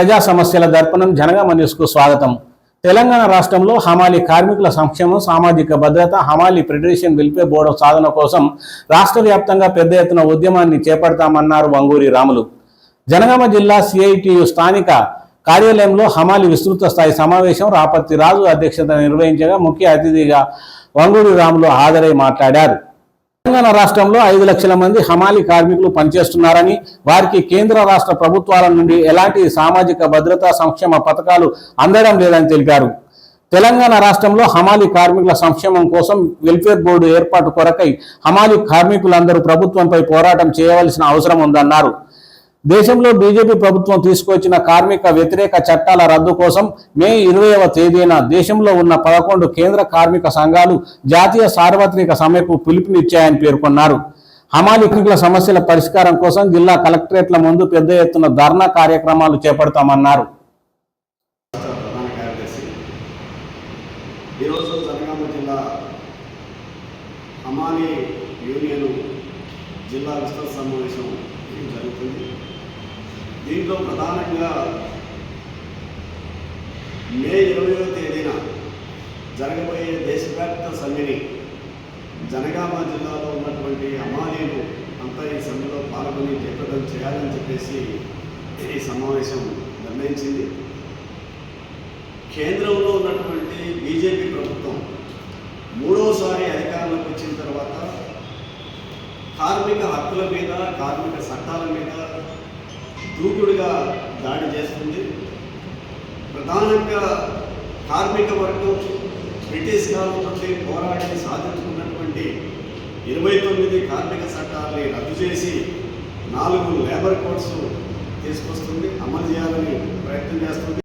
ప్రజా సమస్యల దర్పణం జనగామ న్యూస్కు స్వాగతం. తెలంగాణ రాష్ట్రంలో హమాలి కార్మికుల సంక్షేమం సామాజిక భద్రత హమాలి ఫెడరేషన్ వెల్ఫేర్ బోర్డు సాధన కోసం రాష్ట్ర వ్యాప్తంగా పెద్ద ఎత్తున ఉద్యమాన్ని చేపడతామన్నారు వంగూరి రాములు. జనగామ జిల్లా సిఐటియు స్థానిక కార్యాలయంలో హమాలి విస్తృత స్థాయి సమావేశం రాపత్తి రాజు అధ్యక్షత నిర్వహించగా ముఖ్య అతిథిగా వంగూరి రాములు హాజరై మాట్లాడారు. తెలంగాణ రాష్ట్రంలో ఐదు లక్షల మంది హమాలి కార్మికులు పనిచేస్తున్నారని వారికి కేంద్ర రాష్ట్ర ప్రభుత్వాల నుండి ఎలాంటి సామాజిక భద్రతా సంక్షేమ పథకాలు అందడం లేదని తెలిపారు. తెలంగాణ రాష్ట్రంలో హమాలి కార్మికుల సంక్షేమం కోసం వెల్ఫేర్ బోర్డు ఏర్పాటు కొరకై హమాలి కార్మికులందరూ ప్రభుత్వంపై పోరాటం చేయవలసిన అవసరం ఉందన్నారు. దేశంలో బీజేపీ ప్రభుత్వం తీసుకొచ్చిన కార్మిక వ్యతిరేక చట్టాల రద్దు కోసం మే ఇరవైవ తేదీన దేశంలో ఉన్న పదకొండు కేంద్ర కార్మిక సంఘాలు జాతీయ సార్వత్రిక సమ్మెకు పిలుపునిచ్చాయని పేర్కొన్నారు. హమాలి సమస్యల పరిష్కారం కోసం జిల్లా కలెక్టరేట్ల ముందు పెద్ద ఎత్తున ధర్నా కార్యక్రమాలు చేపడతామన్నారు. ఈరోజు జనగామ జిల్లా హమాలి యూనియన్ జిల్లా విస్తృత సమావేశం జరుగుతుంది. దీంట్లో ప్రధానంగా మే ఇరవయో తేదీన జరగబోయే దేశవ్యాప్త సమ్మెని జనగామ జిల్లాలో ఉన్నటువంటి అమాలీలు అంతా ఈ సమ్మెలో పాల్గొని జయప్రదం చేయాలని చెప్పేసి ఈ సమావేశం నిర్ణయించింది. కేంద్రంలో ఉన్నటువంటి బీజేపీ ప్రభుత్వం మూడోసారి అధికారంలోకి వచ్చిన తర్వాత కార్మిక హక్కుల మీద కార్మిక చట్టాల మీద దూకుడుగా దాడి చేస్తుంది. ప్రధానంగా కార్మిక వర్గం బ్రిటిష్ కాలం నుండి పోరాడి సాధించుకున్నటువంటి ఇరవై తొమ్మిది కార్మిక చట్టాలని రద్దు చేసి నాలుగు లేబర్ కోడ్స్ తీసుకొస్తుంది అమలు చేయాలని ప్రయత్నం చేస్తుంది.